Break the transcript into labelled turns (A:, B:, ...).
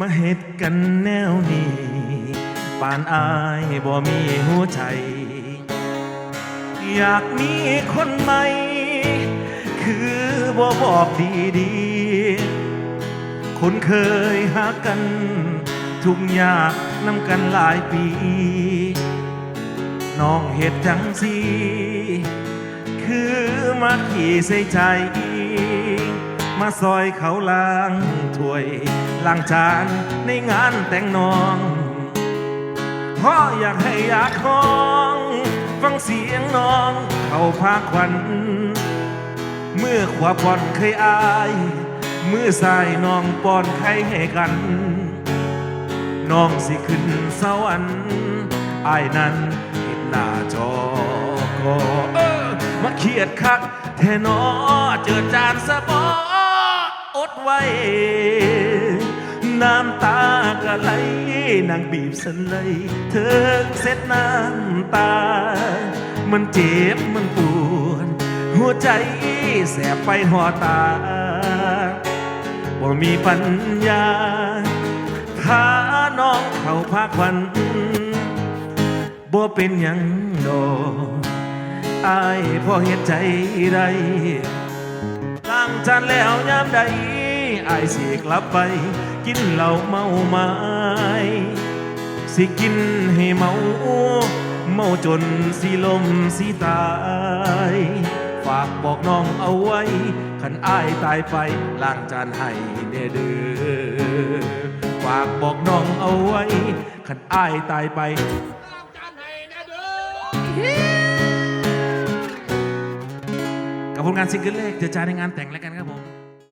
A: มาเฮ็ดกันแนวนี้ปานอายบ่มีหัวใจ อยากมีคนใหม่ คือบ่บอกดีดีๆคนเคยหากัน ทุกอยากนำกันหลายปี น้องเฮ็ดจังสีคือมาขี่ใส่ใจ มาซอยเขาล้างถ้วยล้างจานในงานแต่งน้องเพราะอยากให้อยากห้อง ฟังเสียงน้องเขาพาควัน เมื่อขวาผ่อนเคยอายมือซ้ายน้องป้อนไข่ให้กัน น้องสิขึ้นสวรรค์อายนั้นเห็นหน้าจอก็เออมาเครียดคักแท่นอเจอจานสะบอ อดไว้ น้ำตากระไหลนางบีบสันเลยเธอเสร็จน้ำตา มันเจ็บมันปวดหัวใจแสบไปหัวตาบ่มีปัญญาถ้าน้องเขาพาควันบ่เป็นยังดอกอายพอเฮ็ดใจได้ล้างจานแล้วยามใดอายสิกลับไป กินเหล้าเมาไม้สิกินให้เมา เมาจนสิลมสิตาย ฝากบอกน้องเอาไว้ ขันอายตายไปล้างจานให้เด้อเด้อฝากบอกน้องเอาไว้ ขันอายตายไป กับผลงานซิง